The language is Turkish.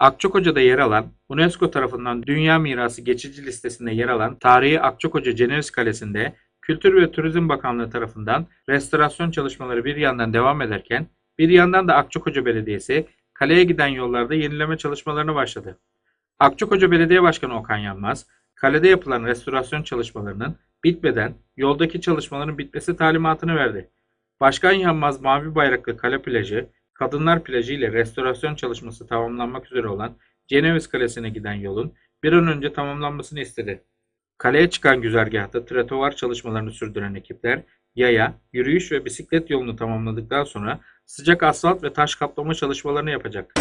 Akçakoca'da yer alan, UNESCO tarafından Dünya Mirası geçici listesinde yer alan tarihi Akçakoca Ceneviz Kalesi'nde Kültür ve Turizm Bakanlığı tarafından restorasyon çalışmaları bir yandan devam ederken, bir yandan da Akçakoca Belediyesi kaleye giden yollarda yenileme çalışmalarına başladı. Akçakoca Belediye Başkanı Okan Yanmaz, kalede yapılan restorasyon çalışmalarının bitmeden yoldaki çalışmaların bitmesi talimatını verdi. Başkan Yanmaz Mavi Bayraklı Kale Plajı, Kadınlar Plajı ile restorasyon çalışması tamamlanmak üzere olan Ceneviz Kalesi'ne giden yolun bir an önce tamamlanmasını istedi. Kaleye çıkan güzergahta trotuar çalışmalarını sürdüren ekipler, yaya, yürüyüş ve bisiklet yolunu tamamladıktan sonra sıcak asfalt ve taş kaplama çalışmalarını yapacak.